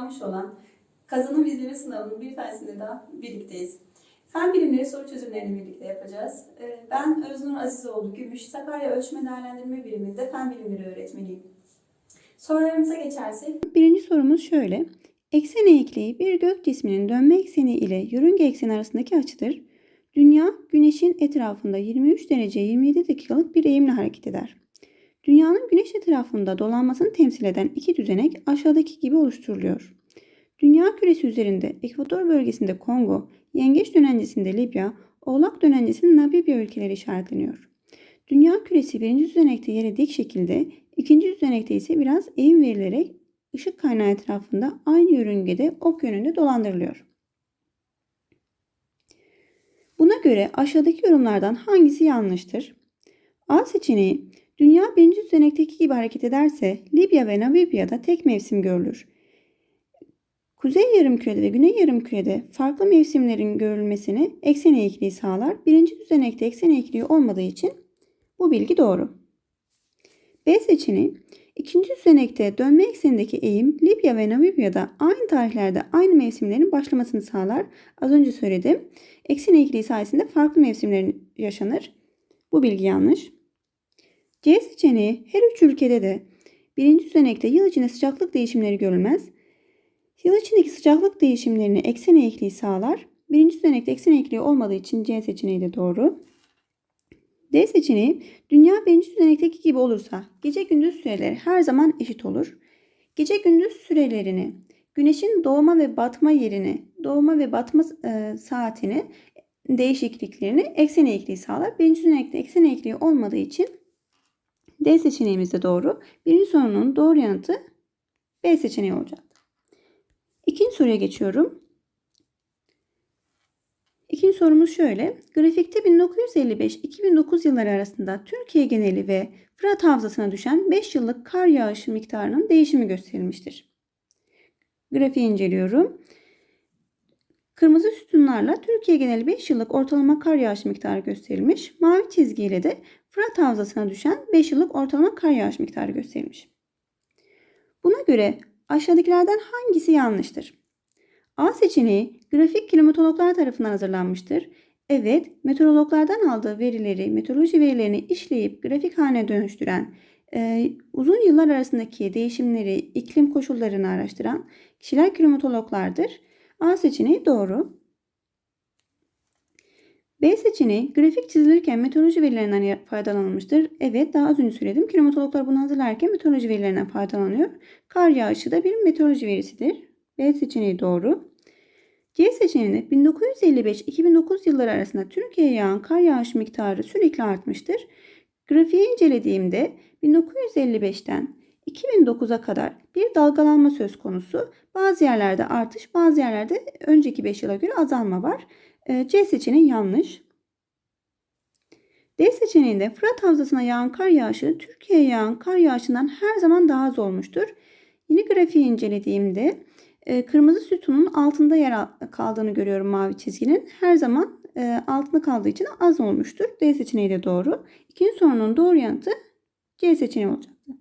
hazırlanmış olan kazanım izleme sınavının bir tanesinde daha birlikteyiz. Fen bilimleri soru çözümlerini birlikte yapacağız. Ee, Ben Öznur Azizoğlu Gümüş, Sakarya Ölçme Değerlendirme Biriminde fen bilimleri öğretmeniyim. Sorularımıza geçersek, Birinci sorumuz şöyle. Eksen eğikliği bir gök cisminin dönme ekseni ile yörünge ekseni arasındaki açıdır. Dünya, Güneş'in etrafında 23 derece 27 dakikalık bir eğimle hareket eder. Dünyanın Güneş etrafında dolanmasını temsil eden iki düzenek aşağıdaki gibi oluşturuluyor. Dünya küresi üzerinde ekvator bölgesinde Kongo, yengeç dönencesinde Libya, oğlak dönencesinde Namibya ülkeleri işaretleniyor. Dünya küresi birinci düzenekte yere dik şekilde, ikinci düzenekte ise biraz eğim verilerek ışık kaynağı etrafında aynı yörüngede ok yönünde dolandırılıyor. Buna göre aşağıdaki yorumlardan hangisi yanlıştır? A seçeneği Dünya birinci düzenekteki gibi hareket ederse Libya ve Namibya'da tek mevsim görülür. Kuzey yarımkürede ve güney yarımkürede farklı mevsimlerin görülmesini eksen eğikliği sağlar. Birinci düzenekte eksen eğikliği olmadığı için bu bilgi doğru. B seçeneği ikinci düzenekte dönme eksenindeki eğim Libya ve Namibya'da aynı tarihlerde aynı mevsimlerin başlamasını sağlar. Az önce söyledim. Eksen eğikliği sayesinde farklı mevsimlerin yaşanır. Bu bilgi yanlış. C seçeneği her üç ülkede de birinci düzenekte yıl içinde sıcaklık değişimleri görülmez. Yıl içindeki sıcaklık değişimlerini eksen eğikliği sağlar. Birinci düzenekte eksen eğikliği olmadığı için C seçeneği de doğru. D seçeneği dünya birinci düzenekteki gibi olursa gece gündüz süreleri her zaman eşit olur. Gece gündüz sürelerini güneşin doğma ve batma yerini, doğma ve batma e, saatini değişikliklerini eksen eğikliği sağlar. Birinci düzenekte eksen eğikliği olmadığı için D seçeneğimiz de doğru. Birinci sorunun doğru yanıtı B seçeneği olacak. İkinci soruya geçiyorum. İkinci sorumuz şöyle. Grafikte 1955-2009 yılları arasında Türkiye geneli ve Fırat Havzası'na düşen 5 yıllık kar yağışı miktarının değişimi gösterilmiştir. Grafiği inceliyorum. Kırmızı sütunlarla Türkiye geneli 5 yıllık ortalama kar yağışı miktarı gösterilmiş. Mavi çizgiyle de Fırat Havzası'na düşen 5 yıllık ortalama kar yağışı miktarı gösterilmiş. Buna göre aşağıdakilerden hangisi yanlıştır? A seçeneği grafik klimatologlar tarafından hazırlanmıştır. Evet, meteorologlardan aldığı verileri, meteoroloji verilerini işleyip grafik haline dönüştüren, e, uzun yıllar arasındaki değişimleri, iklim koşullarını araştıran kişiler klimatologlardır. A seçeneği doğru. B seçeneği grafik çizilirken meteoroloji verilerinden faydalanılmıştır. Evet daha az önce söyledim. Klimatologlar bunu hazırlarken meteoroloji verilerinden faydalanıyor. Kar yağışı da bir meteoroloji verisidir. B seçeneği doğru. C seçeneğinde 1955-2009 yılları arasında Türkiye'ye yağan kar yağış miktarı sürekli artmıştır. Grafiği incelediğimde 1955'ten 2009'a kadar bir dalgalanma söz konusu. Bazı yerlerde artış, bazı yerlerde önceki 5 yıla göre azalma var. Ee, C seçeneği yanlış. D seçeneğinde Fırat Havzası'na yağan kar yağışı Türkiye'ye yağan kar yağışından her zaman daha az olmuştur. Yine grafiği incelediğimde e, kırmızı sütunun altında yer kaldığını görüyorum mavi çizginin. Her zaman e, altında kaldığı için az olmuştur. D seçeneği de doğru. İkinci sorunun doğru yanıtı C seçeneği olacaktı.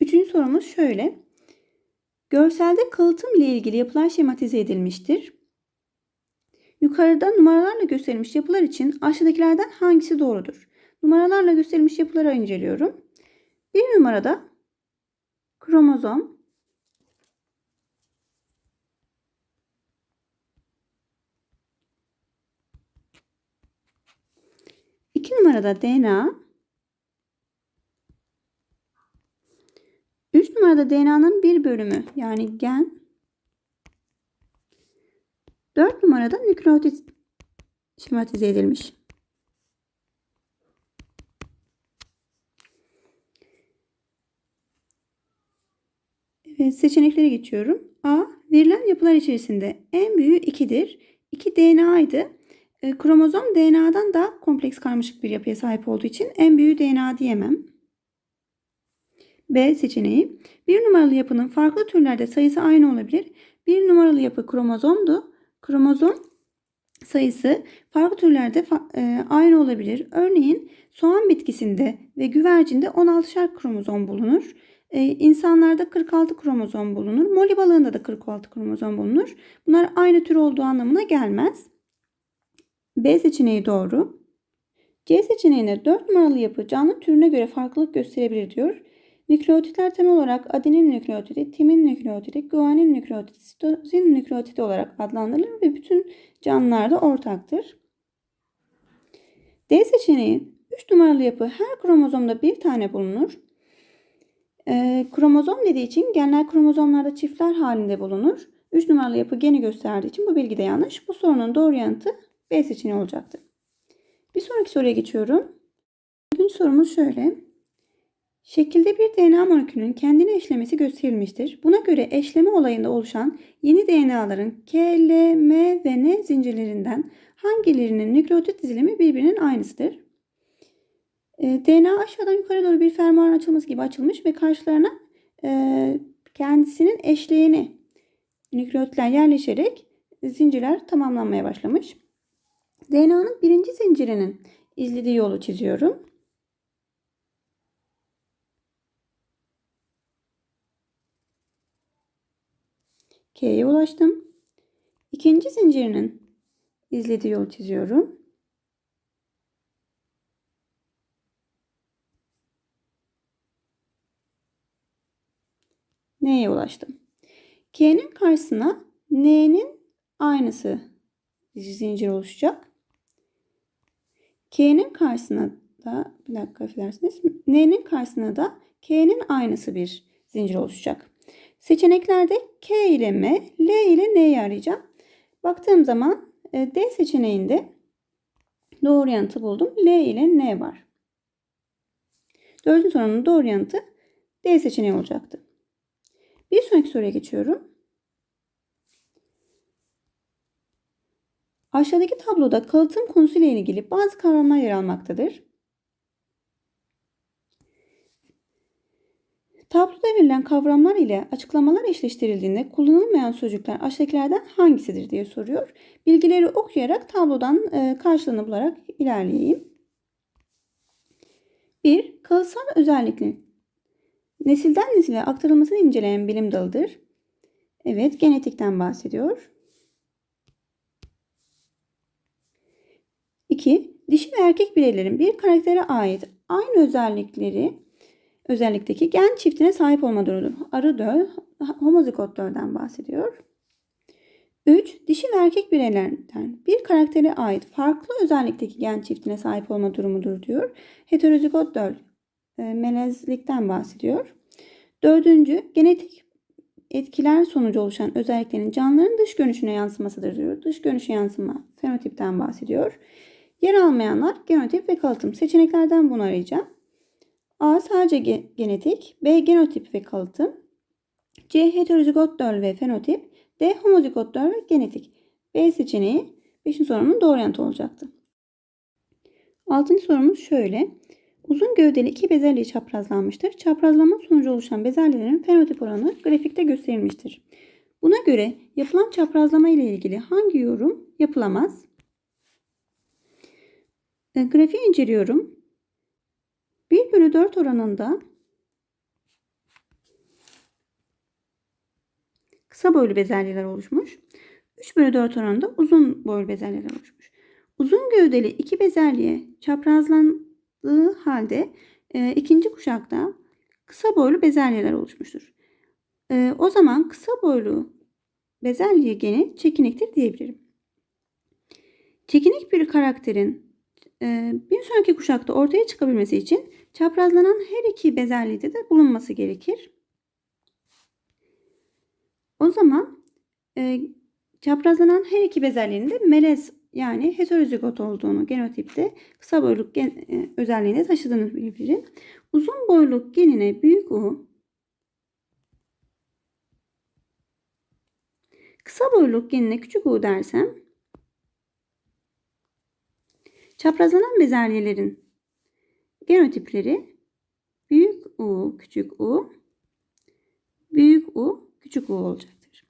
Üçüncü sorumuz şöyle. Görselde kalıtım ile ilgili yapılar şematize edilmiştir. Yukarıda numaralarla gösterilmiş yapılar için aşağıdakilerden hangisi doğrudur? Numaralarla gösterilmiş yapıları inceliyorum. Bir numarada kromozom, iki numarada DNA, üç numarada DNA'nın bir bölümü yani gen, 4 numarada nükleotit şematize edilmiş. Evet, seçeneklere geçiyorum. A. Verilen yapılar içerisinde en büyüğü 2'dir. 2 DNA'ydı. E, kromozom DNA'dan daha kompleks karmaşık bir yapıya sahip olduğu için en büyüğü DNA diyemem. B seçeneği. Bir numaralı yapının farklı türlerde sayısı aynı olabilir. Bir numaralı yapı kromozomdu. Kromozom sayısı farklı türlerde e, aynı olabilir. Örneğin soğan bitkisinde ve güvercinde 16'şar kromozom bulunur. Ee, insanlarda 46 kromozom bulunur. Moli balığında da 46 kromozom bulunur. Bunlar aynı tür olduğu anlamına gelmez. B seçeneği doğru. C seçeneğinde 4 numaralı yapı canlı türüne göre farklılık gösterebilir diyor. Nükleotitler temel olarak adenin nükleotidi, timin nükleotidi, guanin nükleotidi, sitozin nükleotidi olarak adlandırılır ve bütün canlılarda ortaktır. D seçeneği 3 numaralı yapı her kromozomda bir tane bulunur. Ee, kromozom dediği için genler kromozomlarda çiftler halinde bulunur. 3 numaralı yapı geni gösterdiği için bu bilgi de yanlış. Bu sorunun doğru yanıtı B seçeneği olacaktır. Bir sonraki soruya geçiyorum. Bugün sorumuz şöyle. Şekilde bir DNA molekülünün kendini eşlemesi gösterilmiştir. Buna göre eşleme olayında oluşan yeni DNA'ların K, L, M ve N zincirlerinden hangilerinin nükleotit dizilimi birbirinin aynısıdır? E, DNA aşağıdan yukarı doğru bir fermuarın açılması gibi açılmış ve karşılarına e, kendisinin eşleyeni nükleotitler yerleşerek zincirler tamamlanmaya başlamış. DNA'nın birinci zincirinin izlediği yolu çiziyorum. K'ye ulaştım. İkinci zincirinin izlediği yolu çiziyorum. N'ye ulaştım. K'nin karşısına N'nin aynısı zincir oluşacak. K'nin karşısına da bir dakika affedersiniz. N'nin karşısına da K'nin aynısı bir zincir oluşacak. Seçeneklerde K ile M, L ile N'yi arayacağım. Baktığım zaman e, D seçeneğinde doğru yanıtı buldum. L ile N var. Dördüncü sorunun doğru yanıtı D seçeneği olacaktı. Bir sonraki soruya geçiyorum. Aşağıdaki tabloda kalıtım konusuyla ilgili bazı kavramlar yer almaktadır. Tabloda verilen kavramlar ile açıklamalar eşleştirildiğinde kullanılmayan sözcükler aşağıdakilerden hangisidir diye soruyor. Bilgileri okuyarak tablodan e, karşılığını bularak ilerleyeyim. 1. Kalıtsal özellikli nesilden nesile aktarılmasını inceleyen bilim dalıdır. Evet, genetikten bahsediyor. 2. Dişi ve erkek bireylerin bir karaktere ait aynı özellikleri özellikteki gen çiftine sahip olma durumudur. Arı döl, homozigot dölden bahsediyor. 3. Dişi ve erkek bireylerden bir karaktere ait farklı özellikteki gen çiftine sahip olma durumudur diyor. Heterozigot döl e, melezlikten bahsediyor. Dördüncü, genetik etkiler sonucu oluşan özelliklerin canlıların dış görünüşüne yansımasıdır diyor. Dış görünüşe yansıma fenotipten bahsediyor. Yer almayanlar genotip ve kalıtım. Seçeneklerden bunu arayacağım. A sadece ge- genetik, B genotip ve kalıtım, C heterozigot döl ve fenotip, D homozigot döl ve genetik. B seçeneği 5. sorunun doğru yanıtı olacaktı. 6. sorumuz şöyle. Uzun gövdeli iki bezelye çaprazlanmıştır. Çaprazlama sonucu oluşan bezelyelerin fenotip oranı grafikte gösterilmiştir. Buna göre yapılan çaprazlama ile ilgili hangi yorum yapılamaz? E, grafiği inceliyorum. 1 bölü 4 oranında kısa boylu bezelyeler oluşmuş. 3 bölü 4 oranında uzun boylu bezelyeler oluşmuş. Uzun gövdeli iki bezelye çaprazlandığı halde e, ikinci kuşakta kısa boylu bezelyeler oluşmuştur. E, o zaman kısa boylu bezelye geni çekiniktir diyebilirim. Çekinik bir karakterin e, bir sonraki kuşakta ortaya çıkabilmesi için çaprazlanan her iki bezelyede de bulunması gerekir. O zaman e, çaprazlanan her iki bezelyenin de melez yani heterozigot olduğunu genotipte kısa boyluk gen, e, özelliğini taşıdığını bilebilirim. Uzun boyluk genine büyük U, kısa boyluk genine küçük U dersem çaprazlanan bezelyelerin genotipleri büyük U, küçük U, büyük U, küçük U olacaktır.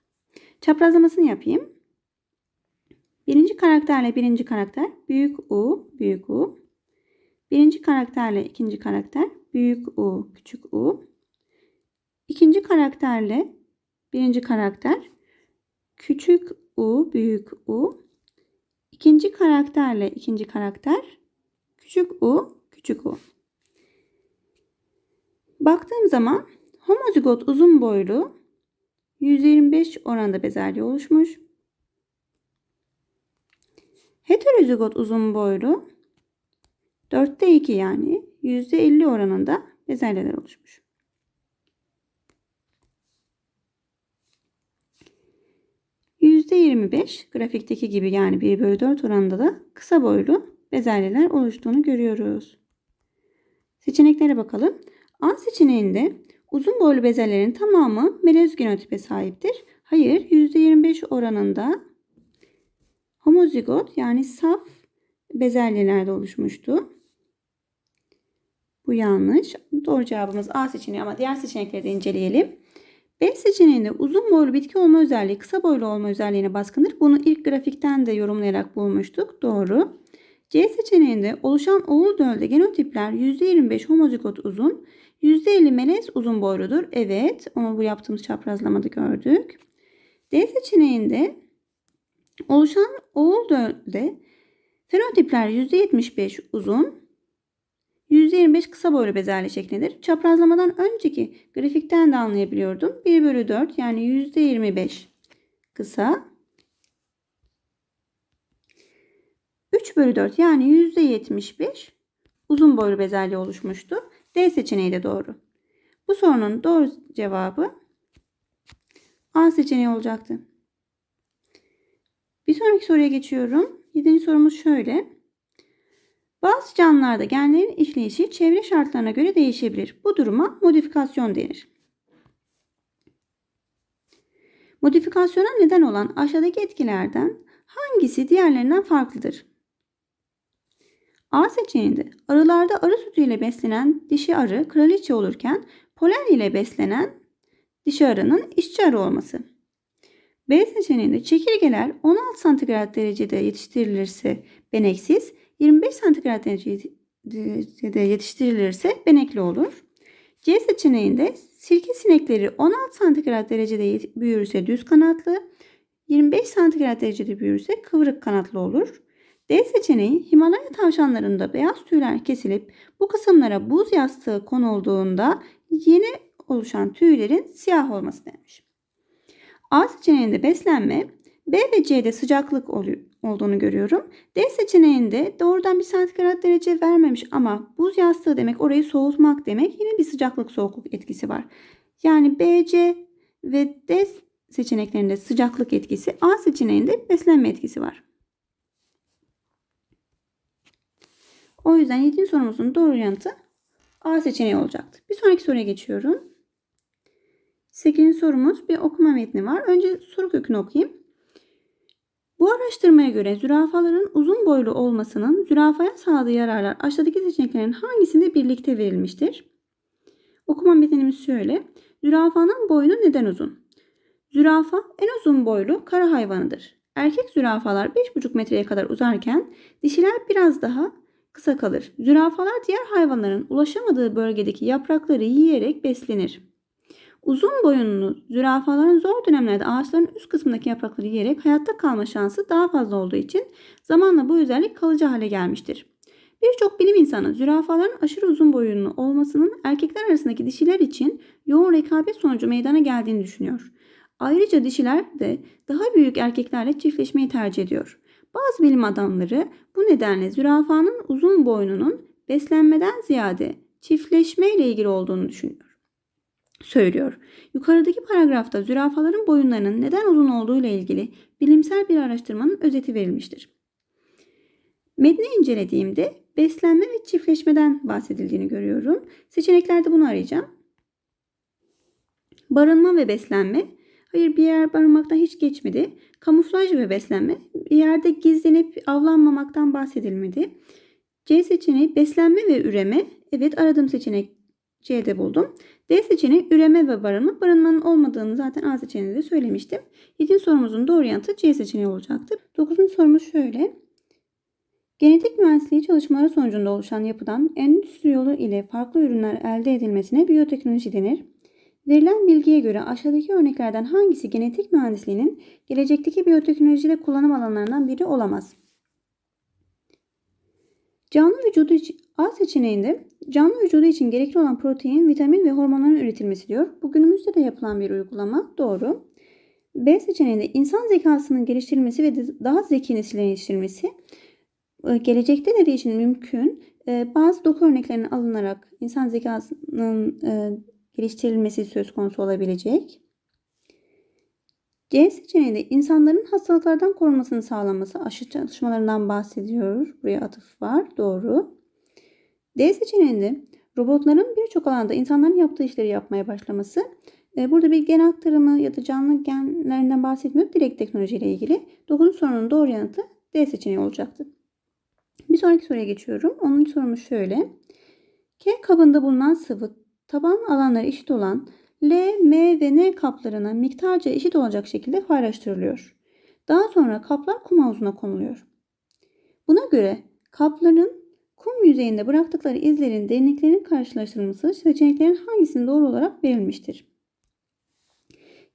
Çaprazlamasını yapayım. Birinci karakterle birinci karakter büyük U, büyük U. Birinci karakterle ikinci karakter büyük U, küçük U. ikinci karakterle birinci karakter küçük u büyük u ikinci karakterle ikinci karakter küçük u küçük u. Baktığım zaman homozigot uzun boylu 125 oranda bezelye oluşmuş. Heterozigot uzun boylu 4'te 2 yani %50 oranında bezelyeler oluşmuş. %25 grafikteki gibi yani 1 bölü 4 oranında da kısa boylu bezelyeler oluştuğunu görüyoruz. Seçeneklere bakalım. A seçeneğinde uzun boylu bezelyelerin tamamı melez genotipe sahiptir. Hayır %25 oranında homozigot yani saf bezelyelerde oluşmuştu. Bu yanlış. Doğru cevabımız A seçeneği ama diğer seçenekleri de inceleyelim. B seçeneğinde uzun boylu bitki olma özelliği kısa boylu olma özelliğine baskındır. Bunu ilk grafikten de yorumlayarak bulmuştuk. Doğru. C seçeneğinde oluşan oğul dölde genotipler %25 homozigot uzun, %50 melez uzun boyludur. Evet, onu bu yaptığımız çaprazlamada gördük. D seçeneğinde oluşan oğul dölde fenotipler %75 uzun, %25 kısa boylu bezelye şeklindedir. Çaprazlamadan önceki grafikten de anlayabiliyordum. 1 bölü 4 yani %25 kısa. 3 bölü 4 yani %75 uzun boylu bezelye oluşmuştu. D seçeneği de doğru. Bu sorunun doğru cevabı A seçeneği olacaktı. Bir sonraki soruya geçiyorum. 7. sorumuz şöyle. Bazı canlılarda genlerin işleyişi çevre şartlarına göre değişebilir. Bu duruma modifikasyon denir. Modifikasyona neden olan aşağıdaki etkilerden hangisi diğerlerinden farklıdır? A seçeneğinde arılarda arı sütüyle beslenen dişi arı kraliçe olurken polen ile beslenen dişi arının işçi arı olması. B seçeneğinde çekirgeler 16 santigrat derecede yetiştirilirse beneksiz, 25 santigrat derecede yetiştirilirse benekli olur. C seçeneğinde sirke sinekleri 16 santigrat derecede büyürse düz kanatlı, 25 santigrat derecede büyürse kıvrık kanatlı olur. D seçeneği Himalaya tavşanlarında beyaz tüyler kesilip bu kısımlara buz yastığı konulduğunda yeni oluşan tüylerin siyah olması demiş. A seçeneğinde beslenme, B ve C'de sıcaklık olduğunu görüyorum. D seçeneğinde doğrudan bir santigrat derece vermemiş ama buz yastığı demek orayı soğutmak demek. Yine bir sıcaklık soğukluk etkisi var. Yani B, C ve D seçeneklerinde sıcaklık etkisi, A seçeneğinde beslenme etkisi var. O yüzden 7. sorumuzun doğru yanıtı A seçeneği olacaktı. Bir sonraki soruya geçiyorum. 8. sorumuz bir okuma metni var. Önce soru kökünü okuyayım. Bu araştırmaya göre zürafaların uzun boylu olmasının zürafaya sağladığı yararlar aşağıdaki seçeneklerin hangisinde birlikte verilmiştir? Okuma metnimiz şöyle. Zürafanın boynu neden uzun? Zürafa en uzun boylu kara hayvanıdır. Erkek zürafalar 5,5 metreye kadar uzarken dişiler biraz daha kısa kalır. Zürafalar diğer hayvanların ulaşamadığı bölgedeki yaprakları yiyerek beslenir. Uzun boyunlu zürafaların zor dönemlerde ağaçların üst kısmındaki yaprakları yiyerek hayatta kalma şansı daha fazla olduğu için zamanla bu özellik kalıcı hale gelmiştir. Birçok bilim insanı zürafaların aşırı uzun boyunlu olmasının erkekler arasındaki dişiler için yoğun rekabet sonucu meydana geldiğini düşünüyor. Ayrıca dişiler de daha büyük erkeklerle çiftleşmeyi tercih ediyor. Bazı bilim adamları bu nedenle zürafanın uzun boynunun beslenmeden ziyade çiftleşme ile ilgili olduğunu düşünüyor söylüyor. Yukarıdaki paragrafta zürafaların boyunlarının neden uzun olduğu ile ilgili bilimsel bir araştırmanın özeti verilmiştir. Metni incelediğimde beslenme ve çiftleşmeden bahsedildiğini görüyorum. Seçeneklerde bunu arayacağım. Barınma ve beslenme. Hayır bir yer barınmaktan hiç geçmedi. Kamuflaj ve beslenme. Yerde gizlenip avlanmamaktan bahsedilmedi. C seçeneği beslenme ve üreme. Evet aradığım seçenek C'de buldum. D seçeneği üreme ve barınma. Barınmanın olmadığını zaten A seçeneğinde de söylemiştim. 7. sorumuzun doğru yanıtı C seçeneği olacaktır. 9. sorumuz şöyle. Genetik mühendisliği çalışmaları sonucunda oluşan yapıdan endüstri yolu ile farklı ürünler elde edilmesine biyoteknoloji denir. Verilen bilgiye göre aşağıdaki örneklerden hangisi genetik mühendisliğinin gelecekteki biyoteknolojide kullanım alanlarından biri olamaz? Canlı vücudu A seçeneğinde canlı vücudu için gerekli olan protein, vitamin ve hormonların üretilmesi diyor. Bu günümüzde de yapılan bir uygulama. Doğru. B seçeneğinde insan zekasının geliştirilmesi ve daha zeki nesillerin yetiştirilmesi e, gelecekte dediği için mümkün. E, Bazı doku örneklerinin alınarak insan zekasının e, geliştirilmesi söz konusu olabilecek. C seçeneğinde insanların hastalıklardan korunmasını sağlanması aşı çalışmalarından bahsediyor. Buraya atıf var. Doğru. D seçeneğinde robotların birçok alanda insanların yaptığı işleri yapmaya başlaması. E, Burada bir gen aktarımı ya da canlı genlerinden bahsetmiyor. Direkt teknolojiyle ilgili. 9. sorunun doğru yanıtı D seçeneği olacaktı. Bir sonraki soruya geçiyorum. 10. sorumuz şöyle. K kabında bulunan sıvı taban alanları eşit olan L, M ve N kaplarına miktarca eşit olacak şekilde paylaştırılıyor. Daha sonra kaplar kum havuzuna konuluyor. Buna göre kapların kum yüzeyinde bıraktıkları izlerin derinliklerinin karşılaştırılması seçeneklerin hangisinin doğru olarak verilmiştir?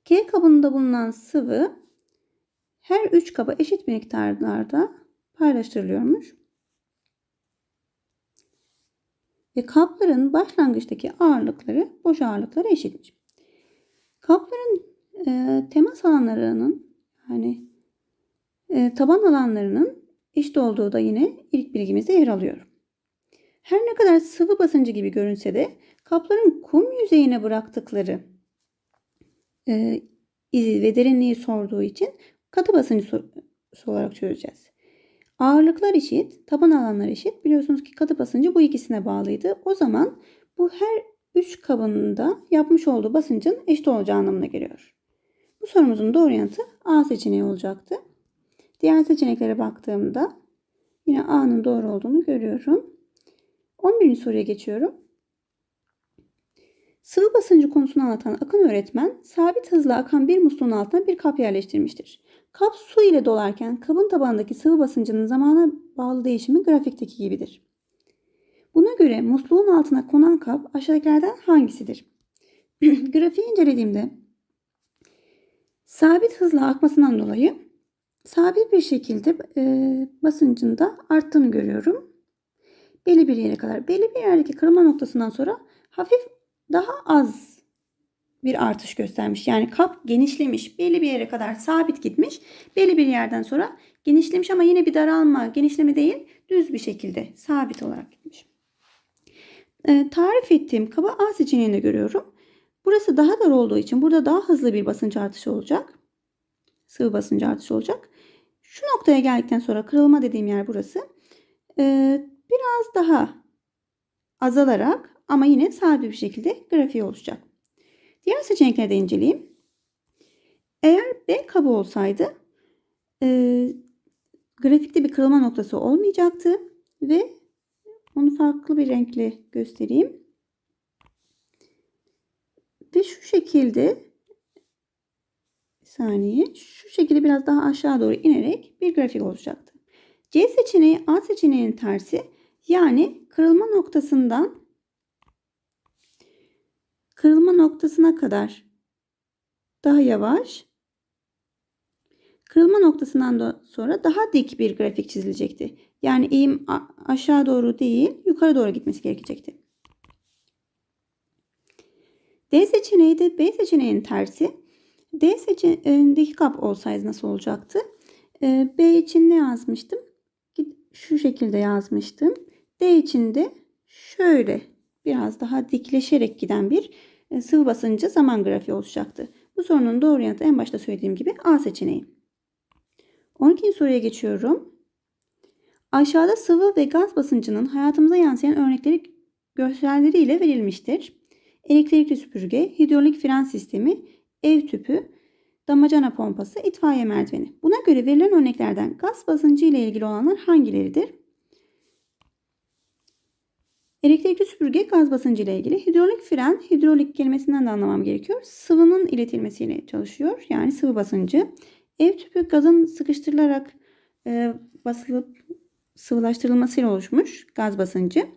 K kabında bulunan sıvı her üç kaba eşit miktarlarda paylaştırılıyormuş. Ve kapların başlangıçtaki ağırlıkları boş ağırlıklara eşitmiş. Kapların e, temas alanlarının yani e, taban alanlarının eşit olduğu da yine ilk bilgimizde yer alıyor. Her ne kadar sıvı basıncı gibi görünse de kapların kum yüzeyine bıraktıkları e, izi ve derinliği sorduğu için katı basıncı olarak çözeceğiz. Ağırlıklar eşit, taban alanlar eşit. Biliyorsunuz ki katı basıncı bu ikisine bağlıydı. O zaman bu her üç kabında yapmış olduğu basıncın eşit olacağı anlamına geliyor. Bu sorumuzun doğru yanıtı A seçeneği olacaktı. Diğer seçeneklere baktığımda yine A'nın doğru olduğunu görüyorum. 11. soruya geçiyorum. Sıvı basıncı konusunu anlatan Akın öğretmen sabit hızla akan bir musluğun altına bir kap yerleştirmiştir. Kap su ile dolarken kabın tabanındaki sıvı basıncının zamana bağlı değişimi grafikteki gibidir. Buna göre musluğun altına konan kap aşağıdakilerden hangisidir? Grafiği incelediğimde sabit hızla akmasından dolayı sabit bir şekilde e, basıncında arttığını görüyorum. Belli bir yere kadar. Belli bir yerdeki kırılma noktasından sonra hafif daha az bir artış göstermiş. Yani kap genişlemiş. Belli bir yere kadar sabit gitmiş. Belli bir yerden sonra genişlemiş ama yine bir daralma, genişleme değil, düz bir şekilde sabit olarak gitmiş. Ee, tarif ettiğim kaba A seçeneğini görüyorum. Burası daha dar olduğu için burada daha hızlı bir basınç artışı olacak. Sıvı basınç artışı olacak. Şu noktaya geldikten sonra kırılma dediğim yer burası. Ee, biraz daha azalarak ama yine sabit bir şekilde grafiği oluşacak. Diğer seçenekleri de inceleyeyim. Eğer B kabı olsaydı e, grafikte bir kırılma noktası olmayacaktı ve onu farklı bir renkle göstereyim. Ve şu şekilde saniye şu şekilde biraz daha aşağı doğru inerek bir grafik olacaktı. C seçeneği A seçeneğinin tersi yani kırılma noktasından kırılma noktasına kadar daha yavaş, kırılma noktasından da sonra daha dik bir grafik çizilecekti. Yani eğim aşağı doğru değil, yukarı doğru gitmesi gerekecekti. D seçeneği de B seçeneğinin tersi. D seçeneğindeki kap olsaydı nasıl olacaktı? B için ne yazmıştım? Şu şekilde yazmıştım. D için de şöyle biraz daha dikleşerek giden bir sıvı basıncı zaman grafiği oluşacaktı. Bu sorunun doğru yanıtı en başta söylediğim gibi A seçeneği. 12. soruya geçiyorum. Aşağıda sıvı ve gaz basıncının hayatımıza yansıyan örnekleri görselleriyle verilmiştir. Elektrikli süpürge, hidrolik fren sistemi, ev tüpü, damacana pompası, itfaiye merdiveni. Buna göre verilen örneklerden gaz basıncı ile ilgili olanlar hangileridir? Elektrikli süpürge gaz basıncı ile ilgili. Hidrolik fren, hidrolik kelimesinden de anlamam gerekiyor. Sıvının iletilmesiyle çalışıyor. Yani sıvı basıncı. Ev tüpü gazın sıkıştırılarak e, basılıp sıvılaştırılmasıyla oluşmuş gaz basıncı.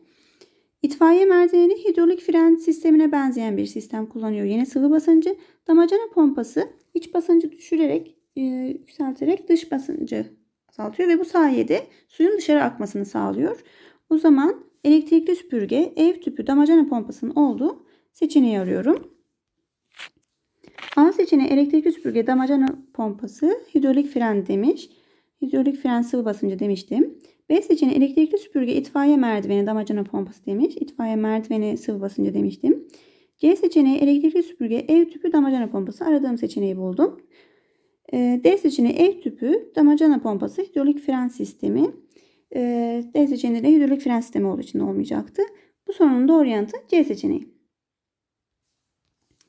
İtfaiye merdiveni hidrolik fren sistemine benzeyen bir sistem kullanıyor. Yine sıvı basıncı, damacana pompası iç basıncı düşürerek, e, yükselterek dış basıncı azaltıyor ve bu sayede suyun dışarı akmasını sağlıyor. O zaman elektrikli süpürge, ev tüpü, damacana pompasının olduğu seçeneği arıyorum. A seçeneği elektrikli süpürge, damacana pompası, hidrolik fren demiş. Hidrolik fren sıvı basıncı demiştim. B seçeneği elektrikli süpürge, itfaiye merdiveni, damacana pompası demiş. İtfaiye merdiveni sıvı basıncı demiştim. C seçeneği elektrikli süpürge, ev tüpü, damacana pompası. Aradığım seçeneği buldum. Ee, D seçeneği ev tüpü, damacana pompası, hidrolik fren sistemi. Ee, D seçeneği hidrolik fren sistemi olduğu için olmayacaktı. Bu sorunun doğru yanıtı C seçeneği.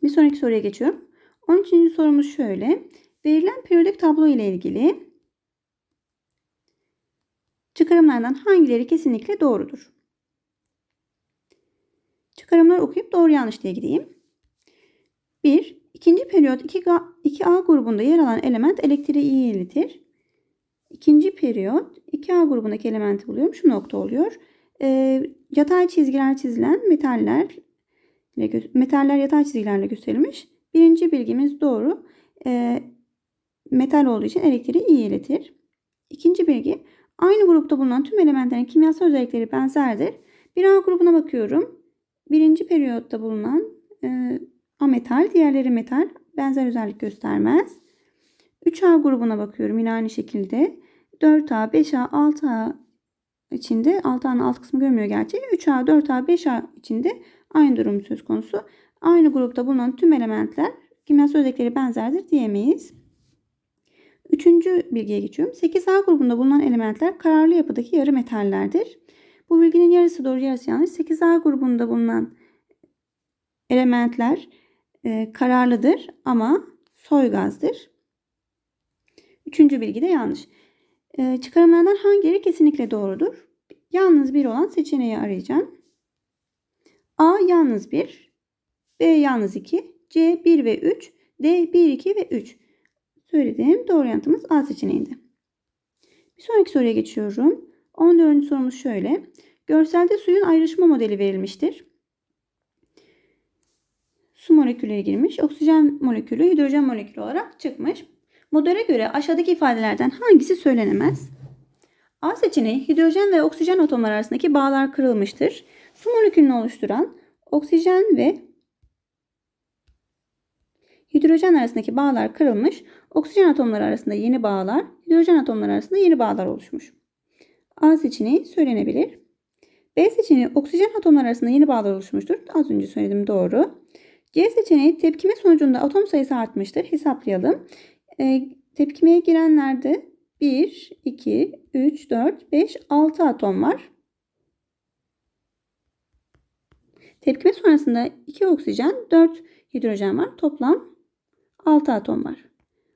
Bir sonraki soruya geçiyorum. 13. sorumuz şöyle. Verilen periyodik tablo ile ilgili çıkarımlardan hangileri kesinlikle doğrudur? Çıkarımları okuyup doğru yanlış diye gideyim. 1. İkinci periyot 2A, 2A grubunda yer alan element elektriği iyi iletir. İkinci periyot 2A grubundaki elementi buluyorum. Şu nokta oluyor. E, yatay çizgiler çizilen metaller metaller yatay çizgilerle gösterilmiş. Birinci bilgimiz doğru. E, metal olduğu için elektriği iyi iletir. İkinci bilgi aynı grupta bulunan tüm elementlerin kimyasal özellikleri benzerdir. Bir A grubuna bakıyorum. Birinci periyotta bulunan e, ametal, diğerleri metal. Benzer özellik göstermez. 3A grubuna bakıyorum yine aynı şekilde. 4A, 5A, 6A içinde 6A'nın alt kısmı görmüyor gerçi. 3A, 4A, 5A içinde aynı durum söz konusu. Aynı grupta bulunan tüm elementler kimyasal özellikleri benzerdir diyemeyiz. Üçüncü bilgiye geçiyorum. 8A grubunda bulunan elementler kararlı yapıdaki yarı metallerdir. Bu bilginin yarısı doğru yarısı yanlış. 8A grubunda bulunan elementler e, kararlıdır ama soygazdır. Üçüncü bilgi de yanlış. E, çıkarımlardan hangileri kesinlikle doğrudur? Yalnız bir olan seçeneği arayacağım. A yalnız 1, B yalnız 2, C 1 ve 3, D 1, 2 ve 3. Söylediğim doğru yanıtımız A seçeneğinde. Bir sonraki soruya geçiyorum. 14. sorumuz şöyle. Görselde suyun ayrışma modeli verilmiştir. Su molekülleri girmiş. Oksijen molekülü hidrojen molekülü olarak çıkmış. Modele göre aşağıdaki ifadelerden hangisi söylenemez? A seçeneği hidrojen ve oksijen atomları arasındaki bağlar kırılmıştır. Su molekülünü oluşturan oksijen ve hidrojen arasındaki bağlar kırılmış. Oksijen atomları arasında yeni bağlar, hidrojen atomları arasında yeni bağlar oluşmuş. A seçeneği söylenebilir. B seçeneği oksijen atomları arasında yeni bağlar oluşmuştur. Az önce söyledim doğru. C seçeneği tepkime sonucunda atom sayısı artmıştır. Hesaplayalım. E, tepkimeye girenlerde 1, 2, 3, 4, 5, 6 atom var. Tepkime sonrasında 2 oksijen, 4 hidrojen var. Toplam 6 atom var.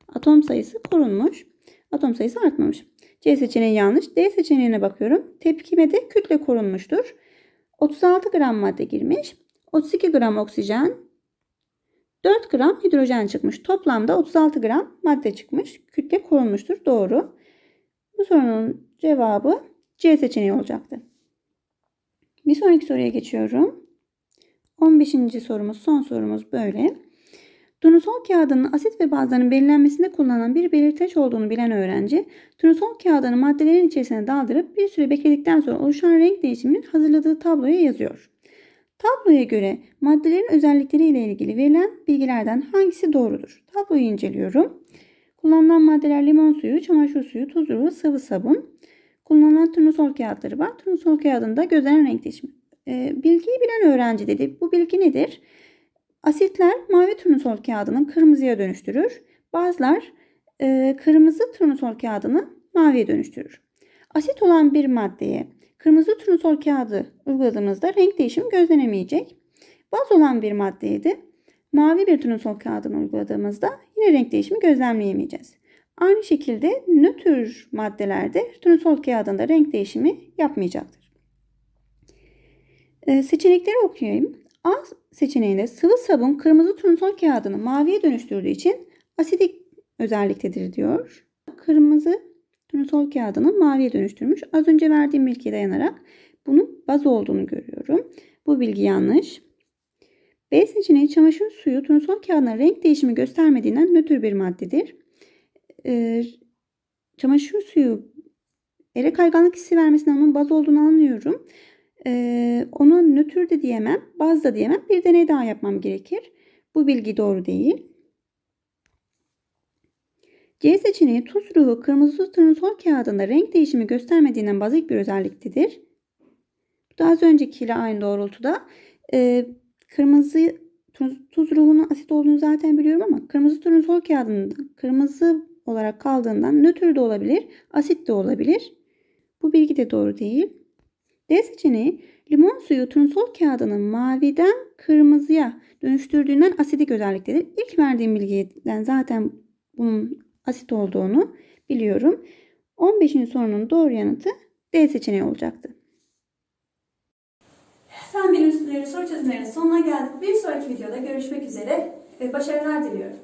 Atom sayısı korunmuş. Atom sayısı artmamış. C seçeneği yanlış. D seçeneğine bakıyorum. Tepkimede kütle korunmuştur. 36 gram madde girmiş. 32 gram oksijen, 4 gram hidrojen çıkmış. Toplamda 36 gram madde çıkmış. Kütle korunmuştur. Doğru. Bu sorunun cevabı C seçeneği olacaktı. Bir sonraki soruya geçiyorum. 15. sorumuz, son sorumuz böyle. Turnusol kağıdının asit ve bazlarının belirlenmesinde kullanılan bir belirteç olduğunu bilen öğrenci, turnusol kağıdını maddelerin içerisine daldırıp bir süre bekledikten sonra oluşan renk değişiminin hazırladığı tabloya yazıyor. Tabloya göre maddelerin özellikleri ile ilgili verilen bilgilerden hangisi doğrudur? Tabloyu inceliyorum. Kullanılan maddeler limon suyu, çamaşır suyu, tuzlu, sıvı sabun. Kullanılan turnusol kağıtları var. Turnusol kağıdında gözlenen renk değişimi. E, bilgiyi bilen öğrenci dedi. Bu bilgi nedir? Asitler mavi turnusol kağıdını kırmızıya dönüştürür. Bazılar e, kırmızı turnusol kağıdını maviye dönüştürür. Asit olan bir maddeye kırmızı turnusol kağıdı uyguladığımızda renk değişimi gözlenemeyecek. Baz olan bir maddeye de mavi bir turnusol kağıdını uyguladığımızda yine renk değişimi gözlemleyemeyeceğiz. Aynı şekilde nötr maddelerde turnusol kağıdında renk değişimi yapmayacaktır. Ee, seçenekleri okuyayım. A seçeneğinde sıvı sabun kırmızı turnusol kağıdını maviye dönüştürdüğü için asidik özelliktedir diyor. Kırmızı turnusol kağıdını maviye dönüştürmüş. Az önce verdiğim bilgiye dayanarak bunun baz olduğunu görüyorum. Bu bilgi yanlış. B seçeneği çamaşır suyu turnusol kağıdına renk değişimi göstermediğinden nötr bir maddedir. Ee, çamaşır suyu ele kayganlık hissi vermesinden onun baz olduğunu anlıyorum. Ee, ona nötr de diyemem, baz da diyemem. Bir deney daha yapmam gerekir. Bu bilgi doğru değil. C seçeneği tuz ruhu kırmızı turnusol kağıdında renk değişimi göstermediğinden bazik bir özelliktedir. Bu da az öncekiyle aynı doğrultuda. Ee, kırmızı tuz, tuz ruhunun asit olduğunu zaten biliyorum ama kırmızı turnusol kağıdında kırmızı olarak kaldığından nötr de olabilir, asit de olabilir. Bu bilgi de doğru değil. D seçeneği limon suyu turnusol kağıdını maviden kırmızıya dönüştürdüğünden asidik özelliktedir. İlk verdiğim bilgiden zaten bunun asit olduğunu biliyorum. 15. sorunun doğru yanıtı D seçeneği olacaktı. Fen bilimleri soru çözümlerinin sonuna geldik. Bir sonraki videoda görüşmek üzere. Başarılar diliyorum.